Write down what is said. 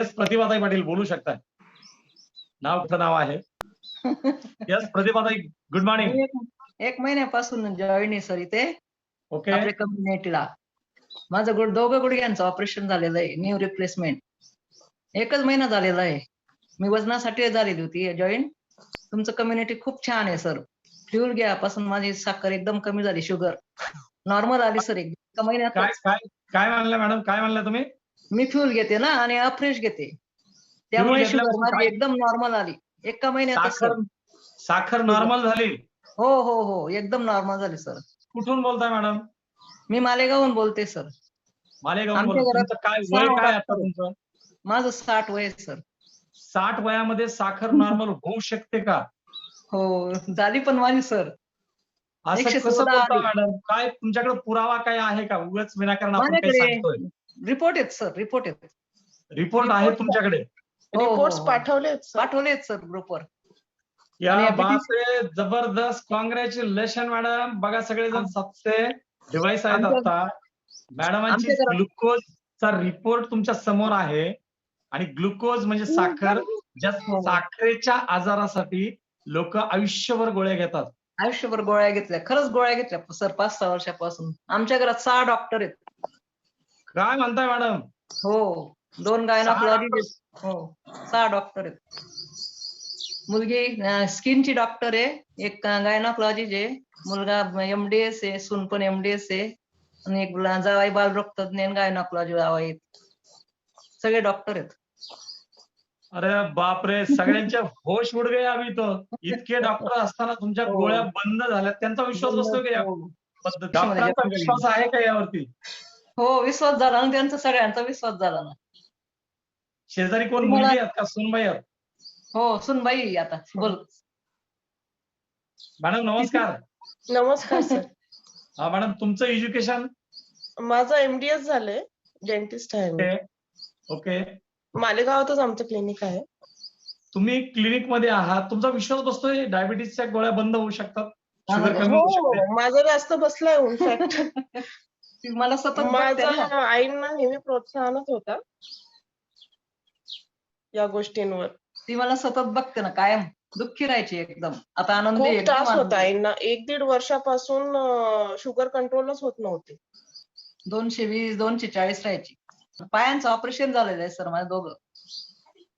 Yes प्रतिभाताई पाटील बोलू शकताय नाव कुठं नाव आहे? येस प्रतिभाताई गुड मॉर्निंग एक- महिन्यापासून जॉईन आहे सर इथे. ओके आपल्या कम्युनिटीला माझं गुड दोघं गुडघ्यांचं ऑपरेशन झालेलं आहे न्यू रिप्लेसमेंट एकच महिना झालेला आहे. मी वजनासाठी झालेली होती जॉईन तुमचं कम्युनिटी खूप छान आहे सर फ्युल घ्यापासून माझी साखर एकदम कमी झाली शुगर नॉर्मल आली सर एक महिन्यात काय काय म्हणलं मॅडम काय म्हणलं तुम्ही? मी फ्युल घेते ना आणि अफ्रेश घेते. त्यामुळे शुगर घेतल्यापासून माझी काय- एकदम नॉर्मल आली. एका महिन्यात साखर साखर नॉर्मल झाली? हो हो हो. एकदम नॉर्मल झाली सर. कुठून बोलताय मॅडम मी मालेगावहून बोलते सर. मालेगाव आमच्या घरात तुमचं काय वय सहा काय आता डॉक्टर तुमचं? माझं साठ वय आहे सर. साठ वयामध्ये साखर नॉर्मल होऊ शकते का? हो झाली पण माझी सर. असं एकशे कसं चौदा बोलता आली. मॅडम काय तुमच्याकडे पुरावा काय आहे का? उगाच विनाकारण आपण काही माझ्याकडे- सांगतोय. रिपोर्ट आहेत सर रिपोर्ट आहेत रिपोर्ट आहे तुमच्याकडे. हो, हो, रिपोर्ट्स हो. पाठवलेत sir. पाठवलेत सर ग्रुपवर या आणि जबरदस्त कॉंग्रॅच्युलेशन मॅडम बघा सगळेजण आम- सबसे डिव्हाइस आहेत आमच्या- आता. मॅडमांची आमच्या घरात- ग्लुकोजचा रिपोर्ट तुमच्यासमोर आहे. आणि ग्लुकोज म्हणजे साखर ज्या हो. साखरेच्या आजारासाठी लोक आयुष्यभर गोळ्या घेतात. आयुष्यभर गोळ्या घेतल्या. खरंच गोळ्या घेतल्या सर पाच सहा वर्षापासून. आमच्या घरात सहा डॉक्टर आहेत. काय म्हणताय मॅडम? हो दोन हो सहा डॉक्टर आहेत मुलगी स्किनची डॉक्टर आहे. एक गायनाकॉलॉजिस्ट आहे. मुलगा एमडीएस आहे सून पण एमडीएस आहे. आणि एक जावाई बालरोग तज्ञ गायनाकॉलॉजी जावाई सगळे डॉक्टर आहेत. अरे बापरे सगळ्यांचे होश उड गए अभी तो इतके डॉक्टर असताना तुमच्या हो. गोळ्या बंद झाल्या त्यांचा विश्वास बसतो का या हो. पद्धत- डॉक्टरांचा विश्वास आहे का यावरती? हो विश्वास झाला ना त्यांचा सगळ्यांचा विश्वास झाला ना. शेजारी कोण? मुलगी आहेत का? सुनबाई आहेत? हो सुनबाई आता बोल. मॅडम नमस्कार. नमस्कार सर हा मॅडम तुमचं एज्युकेशन? माझं एमडीएस झालंय डेंटिस्ट आहे मी. ओके मालेगावातच आमचं क्लिनिक आहे. तुम्ही क्लिनिकमध्ये आहात. तुमचा विश्वास बसतोय? डायबिटीसच्या गोळ्या बंद होऊ शकतात. शुगर कमी होऊ शकते. हो माझा जास्त बसलाय इनफॅक्ट ती मला सतत बघते ना. माझा आईंना नेहमी प्रोत्साहनच होता. या गोष्टींवर. ती मला सतत बघते ना कायम. दुःखी राहायची एकदम. आता आनंदी खूप त्रास होता. आईंना. एक दीड वर्षापासून शुगर कंट्रोलच होत नव्हते. दोनशे वीस दोनशे चाळीस राहायची. पायांचं ऑपरेशन झालेलं आहे सर माझं दोघं.